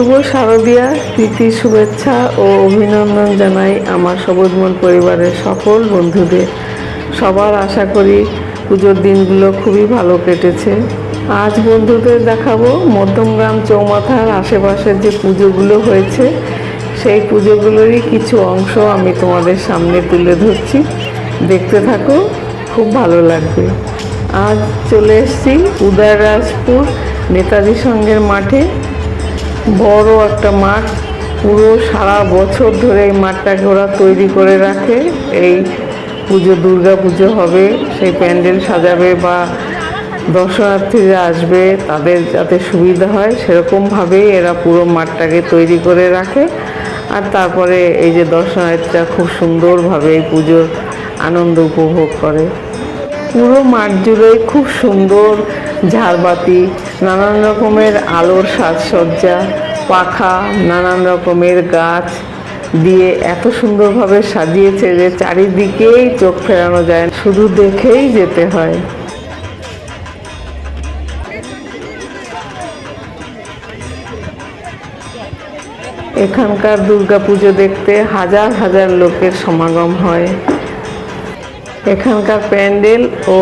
শুভ শারদীয়া, প্রীতি, শুভেচ্ছা ও অভিনন্দন জানাই আমার সবুজমন পরিবারের সকল বন্ধুদের। সবার আশা করি পুজোর দিনগুলো খুবই ভালো কেটেছে। আজ বন্ধুদের দেখাবো মধ্যমগ্রাম চৌমাথার আশেপাশের যে পুজোগুলো হয়েছে, সেই পুজোগুলোরই কিছু অংশ আমি তোমাদের সামনে তুলে ধরছি। দেখতে থাকো, খুব ভালো লাগবে। আজ চলে এসেছি উদয়রাজপুর নেতাজি সঙ্গের মাঠে। বড় একটা মাঠ। পুরো সারা বছর ধরে এই মাঠটাকে ওরা তৈরি করে রাখে। এই পুজো, দুর্গা পুজো হবে। সেই প্যান্ডেল সাজাবে বা দর্শনার্থীরা আসবে, তাদের যাতে সুবিধা হয়, সেরকমভাবেই এরা পুরো মাঠটাকে তৈরি করে রাখে। আর তারপরে এই যে দর্শনার্থীরা খুব সুন্দরভাবে এই পুজোর আনন্দ উপভোগ করে। পুরো মাঠ জুড়ে খুব সুন্দর ঝাড়বাতি, নানান রকমের আলোর সাজসজ্জা, পাখা, নানান রকমের গাছ দিয়ে এত সুন্দরভাবে সাজিয়েছে যে চারিদিকেই চোখ ফেরানো যায় শুধু দেখেই যেতে হয়। এখানকার দুর্গাপুজো দেখতে হাজার হাজার লোকের সমাগম হয়। এখানকার প্যান্ডেল ও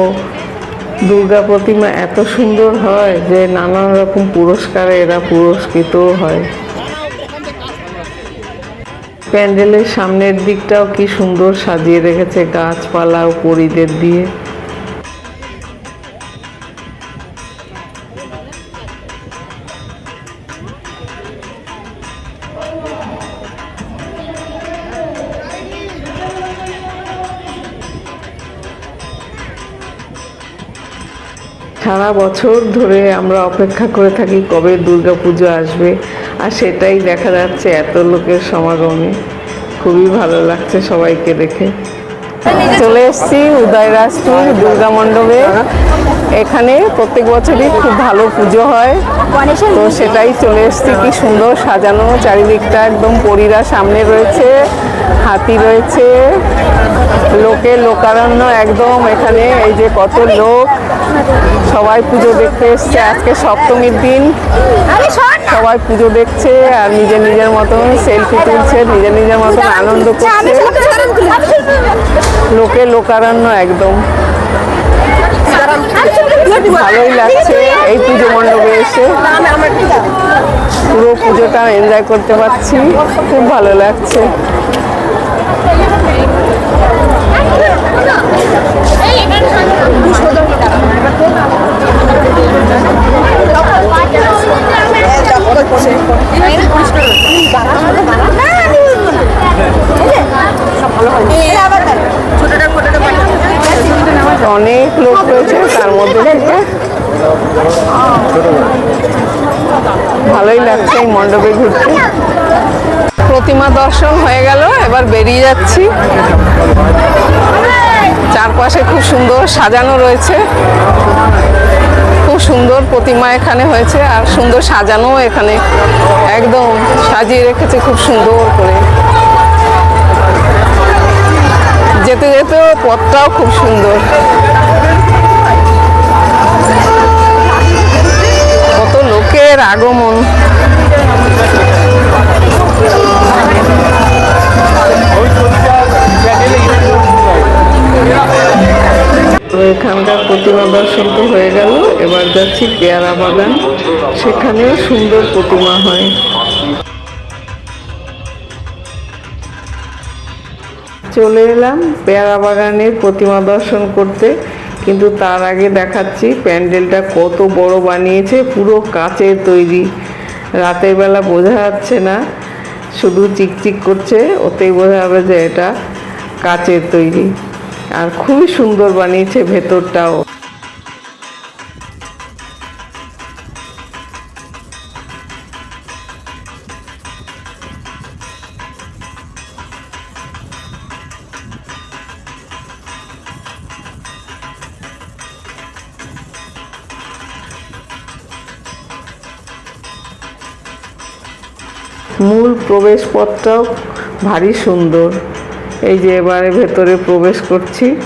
দুর্গা প্রতিমা এত সুন্দর হয় যে নানান রকম পুরস্কারে এরা পুরস্কৃতও হয়। প্যান্ডেলের সামনের দিকটাও কি সুন্দর সাজিয়ে রেখেছে গাছপালা ও পরিদের দিয়ে। সারা বছর ধরে আমরা অপেক্ষা করে থাকি কবে পুজো আসবে, আর সেটাই দেখা যাচ্ছে এত লোকের সমাগমে। খুবই ভালো লাগছে সবাইকে দেখে। চলে এসেছি উদয়রাজপুর দুর্গা মণ্ডপে। এখানে প্রত্যেক বছরই খুব ভালো পুজো হয়। তো সেটাই চলে এসেছি। কি সুন্দর সাজানো চারিদিকটা একদম পরীরা সামনে রয়েছে, হাতি রয়েছে, লোকের লোকারণ্য একদম এখানে, এই যে কত লোক। সবাই পুজো দেখতে এসছে। আজকে সপ্তমীর দিন। সবাই পুজো দেখছে আর নিজের নিজের মতন সেলফি তুলছে, নিজের নিজের মতন আনন্দ করছে। লোকে লোকারণ্য একদম। ভালোই লাগছে এই পুজো মণ্ডপে এসে। পুরো পুজোটা এনজয় করতে পারছি খুব ভালো লাগছে। অনেক লোক রয়েছে, তার মধ্যে থেকে ভালোই লাগছে এই মণ্ডপে ঘুরতে। প্রতিমা দর্শন হয়ে গেল, এবার বেরিয়ে যাচ্ছি। চারপাশে খুব সুন্দর সাজানো রয়েছে। খুব সুন্দর প্রতিমা এখানে হয়েছে, আর সুন্দর সাজানো এখানে একদম সাজিয়ে রেখেছে খুব সুন্দর করে। যেতে যেতে পথটাও খুব সুন্দর। কত লোকের আগমন। এখানকার প্রতিমা দর্শন তো হয়ে গেল। এবার যাচ্ছি পেয়ারা বাগান। সেখানেও সুন্দর প্রতিমা হয়। চলে এলাম পেয়ারা বাগানের প্রতিমা দর্শন করতে। কিন্তু তার আগে দেখাচ্ছি প্যান্ডেলটা কত বড় বানিয়েছে, পুরো কাঁচের তৈরি। রাতের বেলা বোঝা যাচ্ছে না, শুধু চিকচিক করছে, ওতেই বোঝা যাবে যে এটা কাঁচের তৈরি। আর খুবই সুন্দর বানিয়েছে ভেতরটাও। মূল প্রবেশপথটাও ভারী সুন্দর। এই যে এবারে ভেতরে প্রবেশ করছি।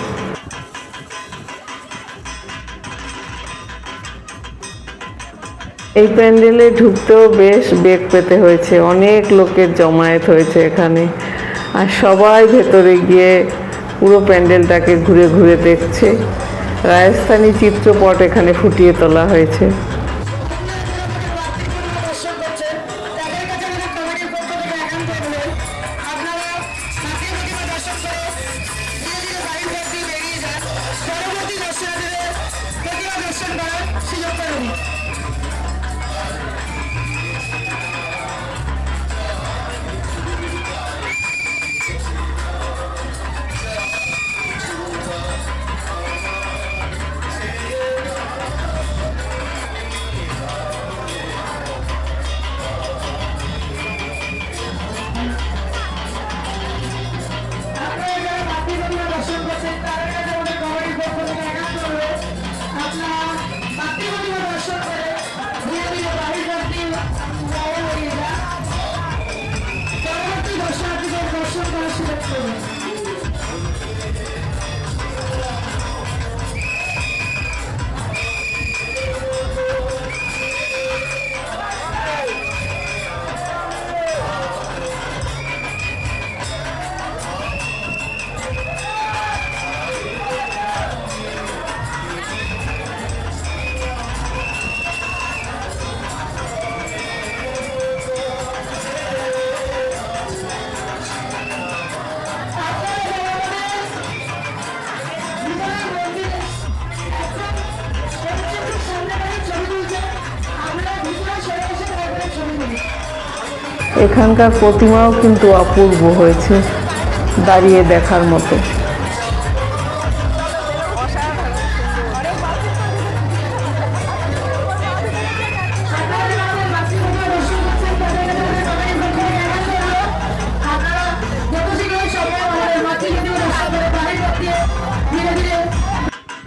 এই প্যান্ডেলে ঢুকতেও বেশ বেগ পেতে হয়েছে। অনেক লোকের জমায়েত হয়েছে এখানে। আর সবাই ভেতরে গিয়ে পুরো প্যান্ডেলটাকে ঘুরে ঘুরে দেখছে। রাজস্থানী চিত্রপট এখানে ফুটিয়ে তোলা হয়েছে। এখানকার প্রতিমাও কিন্তু অপূর্ব হয়েছে, দাঁড়িয়ে দেখার মতো।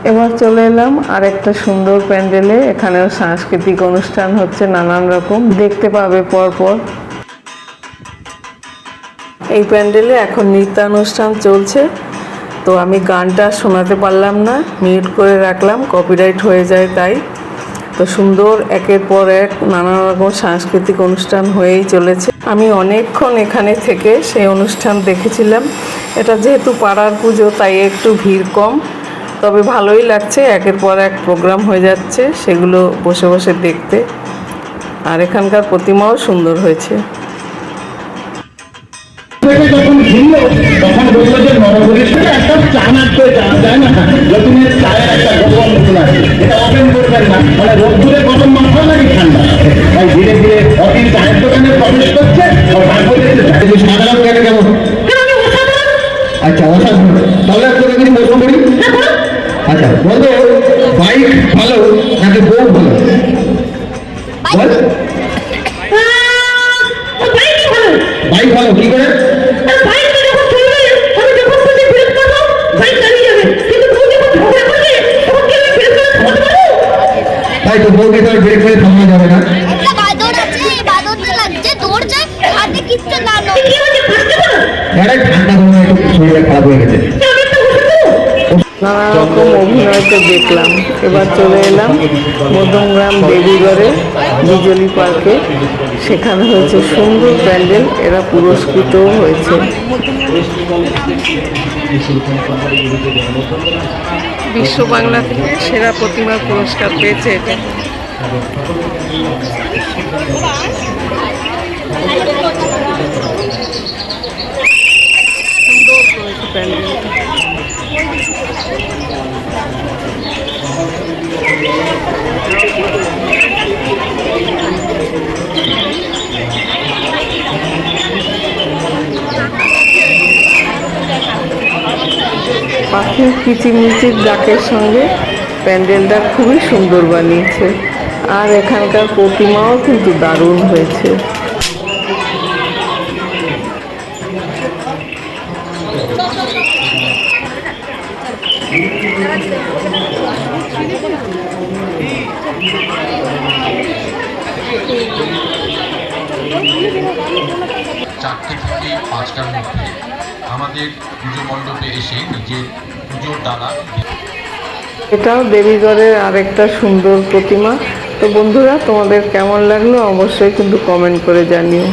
এবার চলে এলাম আর একটা সুন্দর প্যান্ডেলে, এখানেও সাংস্কৃতিক অনুষ্ঠান হচ্ছে নানান রকম। দেখতে পাবে পরপর এই প্যান্ডেলে এখন নৃত্যানুষ্ঠান চলছে। তো আমি গানটা শোনাতে পারলাম না, মিউট করে রাখলাম কপিরাইট হয়ে যায় তাই। তো সুন্দর একের পর এক নানা রকম সাংস্কৃতিক অনুষ্ঠান হয়েই চলেছে। আমি অনেকক্ষণ এখানে থেকে সেই অনুষ্ঠান দেখেছিলাম। এটা যেহেতু পাড়ার পুজো, তাই একটু ভিড় কম। তবে ভালোই লাগছে, একের পর এক প্রোগ্রাম হয়ে যাচ্ছে, সেগুলো বসে বসে দেখতে। আর এখানকার প্রতিমাও সুন্দর হয়েছে। থেকে যখন ঘুরলো তখন বলল যে নরবরের সাথে একটা চা নাড়তে যাওয়া যায় না? যতীনের চায়ের একটা গোপন নতুন আছে এটা ওপেন করবেন না। মানে রোদ্দুরে গরম মাথা লাগে ঠান্ডা। তাই ধীরে ধীরে অতীন চায়ের দোকানে প্রবেশ করছে সাধারণ কেমন? আচ্ছা অসাধারণ। তাহলে আপনাকে কিছু প্রশ্ন করি। আচ্ছা বলতো বাইক ভালো নাকি বউ ভালো? রকম অভিনয় তো দেখলাম। এবার চলে এলাম মধ্যমগ্রাম দেবীগড়ে, বিজলি পার্কে। সেখানে হয়েছে সুন্দর প্যান্ডেল, এরা পুরস্কৃতও হয়েছে। বিশ্ব বাংলা থেকে সেরা প্রতিমার পুরস্কার পেয়েছে এটা সুন্দর করেছে প্যান্ডেলটা পাখির কিচিরমিচির ডাকের সঙ্গে প্যান্ডেলটা খুবই সুন্দর বানিয়েছে। আর এখানকার প্রতিমাও কিন্তু দারুণ হয়েছে। চারটে থেকে পাঁচটার মধ্যে আমাদের পুজো মণ্ডপে এসে নিজের পুজোর ডালা এটাও দেবীগড়ের আরেকটা সুন্দর প্রতিমা। তো বন্ধুরা, তোমাদের কেমন লাগল? অবশ্যই কিন্তু কমেন্ট করে জানিও।